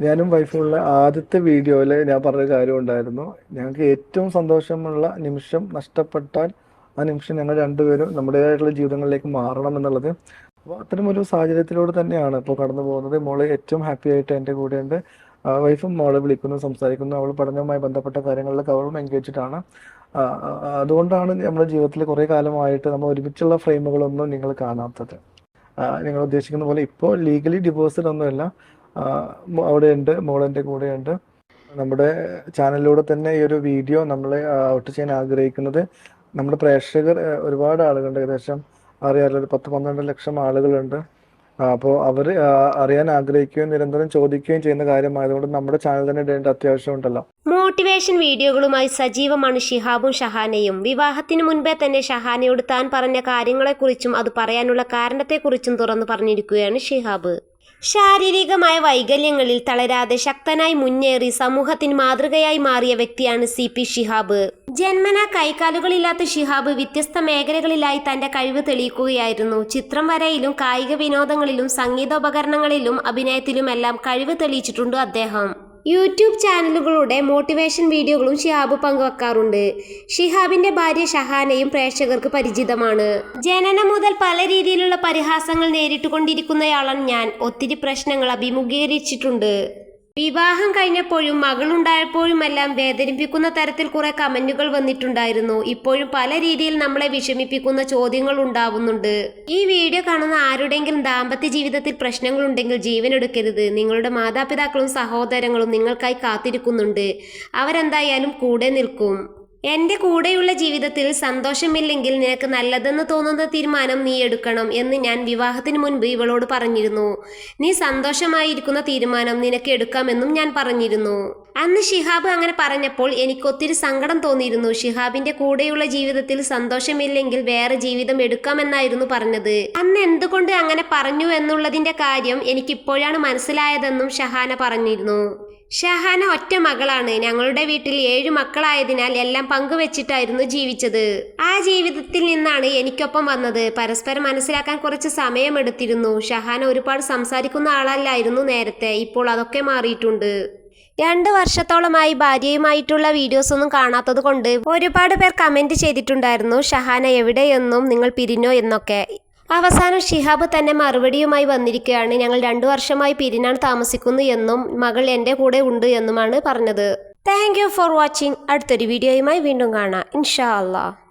ഞാനും വൈഫുള്ള ആദ്യത്തെ വീഡിയോയിൽ ഞാൻ പറഞ്ഞ കാര്യം ഉണ്ടായിരുന്നു. ഞങ്ങൾക്ക് ഏറ്റവും സന്തോഷമുള്ള നിമിഷം നഷ്ടപ്പെട്ടാൽ ആ നിമിഷം ഞങ്ങൾ രണ്ടുപേരും നമ്മുടേതായിട്ടുള്ള ജീവിതങ്ങളിലേക്ക് മാറണം എന്നുള്ളത് അപ്പോൾ അത്തരം ഒരു സാഹചര്യത്തിലൂടെ തന്നെയാണ് ഇപ്പോൾ കടന്നു പോകുന്നത്. മോൾ ഏറ്റവും ഹാപ്പി ആയിട്ട് എന്റെ കൂടെയുണ്ട്. വൈഫും മോളെ വിളിക്കുന്നു സംസാരിക്കുന്നു. അവൾ പഠനവുമായി ബന്ധപ്പെട്ട കാര്യങ്ങളിലൊക്കെ അവളും എൻഗേജിട്ടാണ് അതുകൊണ്ടാണ് നമ്മുടെ ജീവിതത്തിൽ കുറേ കാലമായിട്ട് നമ്മൾ ഒരുമിച്ചുള്ള ഫ്രെയിമുകളൊന്നും നിങ്ങൾ കാണാത്തത്. നിങ്ങൾ ഉദ്ദേശിക്കുന്ന പോലെ ഇപ്പോൾ ലീഗലി മോ- അവിടെയുണ്ട് മോളെന്റെ കൂടെയുണ്ട്. നമ്മുടെ ചാനലിലൂടെ തന്നെ ഈ ഒരു വീഡിയോ നമ്മളെ ഔട്ട് ചെയ്യാൻ ആഗ്രഹിക്കുന്നത് നമ്മുടെ പ്രേക്ഷകർ ഒരുപാട് ആളുകളുണ്ട്. ഏകദേശം അറിയാലോ ഒരു പത്ത് പന്ത്രണ്ട് ലക്ഷം ആളുകളുണ്ട്. അപ്പോൾ അവർ അറിയാൻ ആഗ്രഹിക്കുകയും നിരന്തരം ചോദിക്കുകയും ചെയ്യുന്ന കാര്യമായതുകൊണ്ട് നമ്മുടെ ചാനൽ തന്നെ ഇടേണ്ട അത്യാവശ്യമുണ്ടല്ലോ മോട്ടിവേഷൻ വീഡിയോകളുമായി സജീവമാണ് ഷിഹാബും ഷഹാനയും. വിവാഹത്തിന് മുൻപേ തന്നെ ഷഹാനയോട് താൻ പറഞ്ഞ കാര്യങ്ങളെക്കുറിച്ചും അത് പറയാനുള്ള കാരണത്തെക്കുറിച്ചും തുറന്നു പറഞ്ഞിരിക്കുകയാണ് ഷിഹാബ്. ശാരീരികമായ വൈകല്യങ്ങളിൽ തളരാതെ ശക്തനായി മുന്നേറി സമൂഹത്തിന് മാതൃകയായി മാറിയ വ്യക്തിയാണ് സി പി ഷിഹാബ്. ജന്മന കൈകാലുകളില്ലാത്ത ഷിഹാബ് വ്യത്യസ്ത മേഖലകളിലായി തന്റെ കഴിവ് തെളിയിക്കുകയായിരുന്നു. ചിത്രം വരയിലും കായിക വിനോദങ്ങളിലും സംഗീതോപകരണങ്ങളിലും അഭിനയത്തിലുമെല്ലാം കഴിവ് തെളിയിച്ചിട്ടുണ്ട് അദ്ദേഹം. യൂട്യൂബ് ചാനലുകളുടെ മോട്ടിവേഷൻ വീഡിയോകളും ഷിഹാബ് പങ്കുവെക്കാറുണ്ട്. ഷിഹാബിന്റെ ഭാര്യ ഷഹാനയും പ്രേക്ഷകർക്ക് പരിചിതമാണ്. ജനനം മുതൽ പല രീതിയിലുള്ള പരിഹാസങ്ങൾ നേരിട്ടുകൊണ്ടിരിക്കുന്നയാളാണ് ഞാൻ. ഒത്തിരി പ്രശ്നങ്ങൾ അഭിമുഖീകരിച്ചിട്ടുണ്ട്. വിവാഹം കഴിഞ്ഞപ്പോഴും മകളുണ്ടായപ്പോഴുമെല്ലാം വേദനിപ്പിക്കുന്ന തരത്തിൽ കുറെ കമന്റുകൾ വന്നിട്ടുണ്ടായിരുന്നു. ഇപ്പോഴും പല രീതിയിൽ നമ്മളെ വിഷമിപ്പിക്കുന്ന ചോദ്യങ്ങൾ ഉണ്ടാവുന്നുണ്ട്. ഈ വീഡിയോ കാണുന്ന ആരുടെങ്കിലും ദാമ്പത്യ ജീവിതത്തിൽ പ്രശ്നങ്ങൾ ഉണ്ടെങ്കിൽ ജീവൻ എടുക്കരുത് നിങ്ങളുടെ മാതാപിതാക്കളും സഹോദരങ്ങളും നിങ്ങൾക്കായി കാത്തിരിക്കുന്നുണ്ട്. അവരെന്തായാലും കൂടെ നിൽക്കും. എന്റെ കൂടെയുള്ള ജീവിതത്തിൽ സന്തോഷമില്ലെങ്കിൽ നിനക്ക് നല്ലതെന്ന് തോന്നുന്ന തീരുമാനം നീ എടുക്കണം എന്ന് ഞാൻ വിവാഹത്തിന് മുൻപ് ഇവളോട് പറഞ്ഞിരുന്നു. നീ സന്തോഷമായിരിക്കുന്ന തീരുമാനം നിനക്ക് എടുക്കാമെന്നും ഞാൻ പറഞ്ഞിരുന്നു. അന്ന് ഷിഹാബ് അങ്ങനെ പറഞ്ഞപ്പോൾ എനിക്ക് ഒത്തിരി സങ്കടം തോന്നിയിരുന്നു. ഷിഹാബിന്റെ കൂടെയുള്ള ജീവിതത്തിൽ സന്തോഷമില്ലെങ്കിൽ വേറെ ജീവിതം എടുക്കാമെന്നായിരുന്നു പറഞ്ഞത്. അന്ന് എന്തുകൊണ്ട് അങ്ങനെ പറഞ്ഞു എന്നുള്ളതിന്റെ കാര്യം എനിക്കിപ്പോഴാണ് മനസ്സിലായതെന്നും ഷഹാന പറഞ്ഞിരുന്നു. ഷഹാന ഒറ്റ മകളാണ്. ഞങ്ങളുടെ വീട്ടിൽ ഏഴു മക്കളായതിനാൽ എല്ലാം പങ്കുവെച്ചിട്ടായിരുന്നു ജീവിച്ചത്. ആ ജീവിതത്തിൽ നിന്നാണ് എനിക്കൊപ്പം വന്നത്. പരസ്പരം മനസ്സിലാക്കാൻ കുറച്ച് സമയമെടുത്തിരുന്നു. ഷഹാന ഒരുപാട് സംസാരിക്കുന്ന ആളല്ലായിരുന്നു നേരത്തെ. ഇപ്പോൾ അതൊക്കെ മാറിയിട്ടുണ്ട്. രണ്ട് വർഷത്തോളമായി ഭാര്യയുമായിട്ടുള്ള വീഡിയോസ് ഒന്നും കാണാത്തത് കൊണ്ട് ഒരുപാട് പേർ കമന്റ് ചെയ്തിട്ടുണ്ടായിരുന്നു ഷഹാന എവിടെയെന്നും നിങ്ങൾ പിരിഞ്ഞോ എന്നൊക്കെ. അവസാനം ഷിഹാബ് തന്നെ മറുപടിയുമായി വന്നിരിക്കുകയാണ്. ഞങ്ങൾ രണ്ടു വർഷമായി പിരിനാണ് താമസിക്കുന്നു എന്നും മകൾ എന്റെ കൂടെ ഉണ്ട് എന്നുമാണ് പറഞ്ഞത്. Thank you for watching. അടുത്തൊരു വീഡിയോയുമായി വീണ്ടും കാണാം. ഇൻഷാ അള്ളാഹ്